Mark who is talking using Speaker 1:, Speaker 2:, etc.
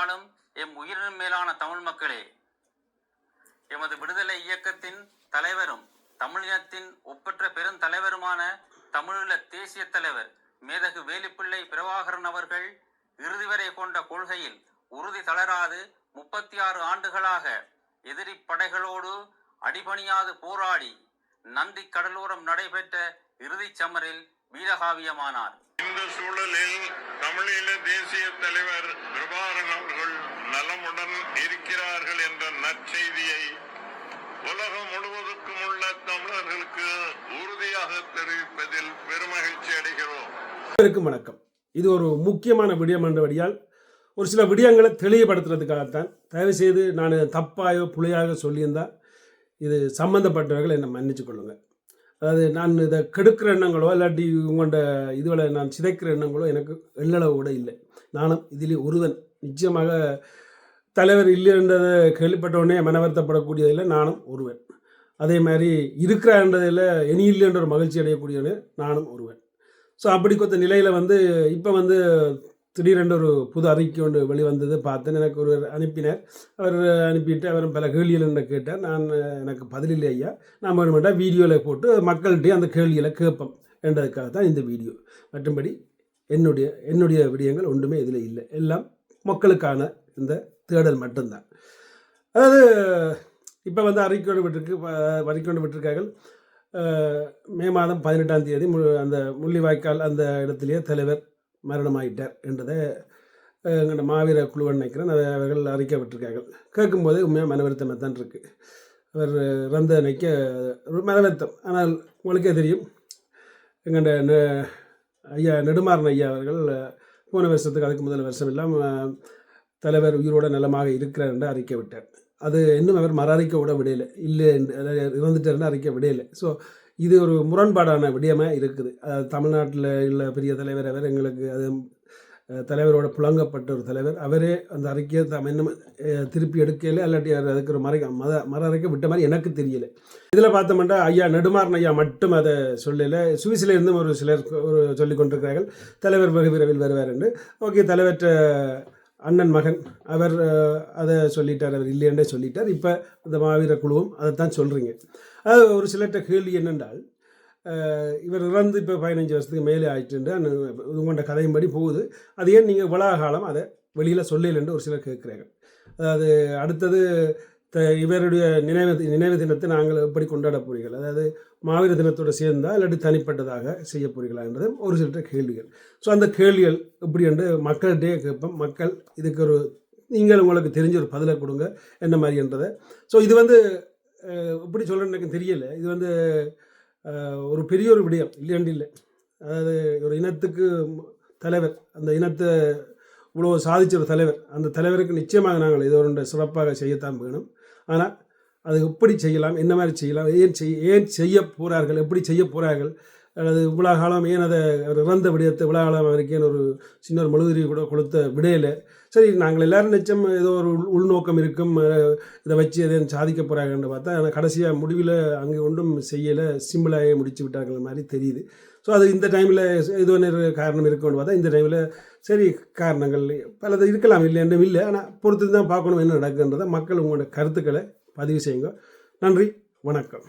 Speaker 1: வாழும் எம் உயிரினும் மேலான தமிழ் மக்களே எமது விடுதலை இயக்கத்தின் தலைவரும் தமிழினத்தின் ஒப்பற்ற பெரும் தலைவருமான தமிழீழ தேசிய தலைவர் மேதகு வேலுப்பிள்ளை பிரபாகரன் அவர்கள் இறுதி வரை கொண்ட கொள்கையில் உறுதி தளராது முப்பத்தி ஆறு ஆண்டுகளாக எதிரி படைகளோடு அடிபணியாது போராடி நந்தி கடலோரம் நடைபெற்ற இறுதிச் சமரில் வீரகாவியமானார்.
Speaker 2: இந்த சூழலில் தமிழீழ தேசிய தலைவர் பிரபாகரன் அவர்கள் நலமுடன் இருக்கிறார்கள் என்ற நற்செய்தியை உலகம் முழுவதற்கும் உள்ள தமிழர்களுக்கு உறுதியாக தெரிவிப்பதில் பெருமகிழ்ச்சி அடைகிறோம்.
Speaker 3: வணக்கம். இது ஒரு முக்கியமான விடயம் என்றபடியால் ஒரு சில விடயங்களை தெளிவுபடுத்துறதுக்காகத்தான். தயவு செய்து நான் தப்பாயோ புளியாக சொல்லியிருந்தால் இது சம்பந்தப்பட்டவர்கள் என்னை மன்னிச்சு கொள்ளுங்கள். அதாவது நான் இதை கெடுக்கிற எண்ணங்களோ இல்லாட்டி உங்கள்கிட்ட இதுகளை நான் சிதைக்கிற எண்ணங்களோ எனக்கு எள்ளளவு கூட இல்லை. நானும் இதிலே ஒருவன் நிச்சயமாக தலைவர் இல்லைன்றதை கேள்விப்பட்ட உடனே மனவருத்தப்படக்கூடியதில் நானும் ஒருவன். அதே மாதிரி இருக்கிறான்றதில் இனி இல்லைன்ற ஒரு மகிழ்ச்சி அடையக்கூடியவனே நானும் ஒருவன். ஸோ அப்படி கொத்த நிலையில் வந்து இப்போ வந்து திடீரென்று ஒரு புது அறிக்கை ஒன்று வெளிவந்தது பார்த்தேன். எனக்கு ஒரு அனுப்பினார். அவர் அனுப்பிட்டு அவரும் பல கேள்விகள் என்ன கேட்டார். நான் எனக்கு பதிலில்லை ஐயா. நான் வேணுமெண்டா வீடியோவில் போட்டு மக்கள்கிட்டயே அந்த கேள்விகளை கேட்போம் என்றதுக்காக தான் இந்த வீடியோ. மற்றும்படி என்னுடைய என்னுடைய விடயங்கள் ஒன்றுமே இதில் இல்லை. எல்லாம் மக்களுக்கான இந்த தேடல் மட்டும்தான். அதாவது இப்போ வந்து அறிக்கொண்டு விட்டுருக்கு அறிக்கையோடு விட்டிருக்கார்கள். மே மாதம் பதினெட்டாம் தேதி மு- அந்த முள்ளிவாய்க்கால் அந்த இடத்துலேயே தலைவர் மரணமாயிட்டார் என்றதை அஹ், மாவீர குழுவன் நினைக்கிறேன். அதை அவர்கள் அறிக்கை விட்டுருக்கார்கள். கேட்கும்போது உண்மையாக மனவருத்தமாக தான் இருக்குது அவர் இறந்த நினைக்க ஒரு மனவருத்தம். ஆனால் உங்களுக்கே தெரியும் எங்கள்ட ஐயா நெடுமாறன் ஐயா அவர்கள் போன வருஷத்துக்கு அதுக்கு முதல் வருஷம் எல்லாம் தலைவர் உயிரோட நலமாக இருக்கிறார் என்று அறிக்கை விட்டார். அது இன்னும் அவர் மர அறிக்கை விட விடையில இல்லை இறந்துட்டார்னு அதாவது இறந்துட்டாருன்னு அறிக்கை விடையில ஸோ இது ஒரு முரண்பாடான விடயமாக இருக்குது. அதாவது தமிழ்நாட்டில் உள்ள பெரிய தலைவர் அவர் எங்களுக்கு அது தலைவரோட புழங்கப்பட்ட ஒரு தலைவர். அவரே அந்த அறிக்கையை தம் இன்னும் திருப்பி எடுக்கல இல்லாட்டி அவர் அதுக்கு ஒரு மறை மத மர அறிக்கை விட்ட மாதிரி எனக்கு தெரியல. இதில் பார்த்தோம்னா ஐயா நெடுமாறன் ஐயா மட்டும் அதை சொல்லல. சுவிஸில் இருந்தும் ஒரு சிலர் ஒரு சொல்லி கொண்டிருக்கிறார்கள். தலைவர் வெகு விரைவில் வருவார் என்று. ஓகே தலைவர்கிட்ட அண்ணன் மகன். அவர் அதை சொல்லிட்டார் அவர் இல்லையென்றே சொல்லிட்டார். இப்போ இந்த மாவீர குழுவும் அதை தான் சொல்கிறீங்க அது ஒரு சிலர்கிட்ட கேள்வி என்னென்றால் இவர் இறந்து இப்போ பதினஞ்சு வருஷத்துக்கு மேலே ஆயிட்டுண்டு உங்கள்கிட்ட கதையின்படி போகுது. அது ஏன் நீங்கள் இவ்வளோ காலம் அதை வெளியில் சொல்லலைன்னு ஒரு சிலர் கேட்குறாங்க அதாவது அடுத்தது இவருடைய நினைவு நினைவு தினத்தை நாங்கள் எப்படி கொண்டாட போறீர்கள் அதாவது மாவீர தினத்தோடு சேர்ந்தா இல்லாட்டி தனிப்பட்டதாக செய்ய போறீங்களா என்றது ஒரு சில கேள்விகள். ஸோ அந்த கேள்விகள் இப்படி என்று மக்கள்கிட்டே கேட்போம். மக்கள் இதுக்கு ஒரு நீங்கள் உங்களுக்கு தெரிஞ்ச ஒரு பதிலை கொடுங்க. என்ன மாதிரின்றதை ஸோ இது வந்து எப்படி சொல்கிறேன்னு எனக்கு தெரியல. இது வந்து ஒரு பெரிய ஒரு விடயம். இல்லையாண்டு இல்லை. அதாவது ஒரு இனத்துக்கு தலைவர் அந்த இனத்தை இவ்வளோ சாதிச்ச ஒரு தலைவர் அந்த தலைவருக்கு நிச்சயமாக நாங்கள் இதோட சிறப்பாக செய்யத்தான் வேணும். ஆனால் அது எப்படி செய்யலாம்? என்ன மாதிரி செய்யலாம்? ஏன் செய் ஏன் செய்ய போகிறார்கள் எப்படி செய்ய போகிறார்கள் அல்லது இவ்வளோ காலம் ஏன் அதை இறந்த விடயத்தை இவ்வளோ காலம் அவருக்கு ஒரு சின்ன ஒரு மழுதிரி கூட கொடுத்த விடையில்? சரி நாங்கள் எல்லாரும் நிச்சயம் ஏதோ ஒரு உள்நோக்கம் இருக்கும் இதை வச்சு எதையும் சாதிக்க போகிறாங்கன்னு பார்த்தா ஆனால் கடைசியாக முடிவில் அங்கே ஒன்றும் செய்யலை சிம்பிளாகவே முடிச்சு விட்டார்கள் மாதிரி தெரியுது. ஸோ அது இந்த டைமில் இது ஒன்று காரணம் இருக்குன்னு பார்த்தா இந்த டைமில் சரி காரணங்கள் பலது இருக்கலாம் இல்லை என்றும் இல்லை. ஆனால் பொறுத்து தான் பார்க்கணும் என்ன நடக்குன்றதை மக்கள் உங்களோட கருத்துக்களை பதிவு செய்யுங்க. நன்றி வணக்கம்.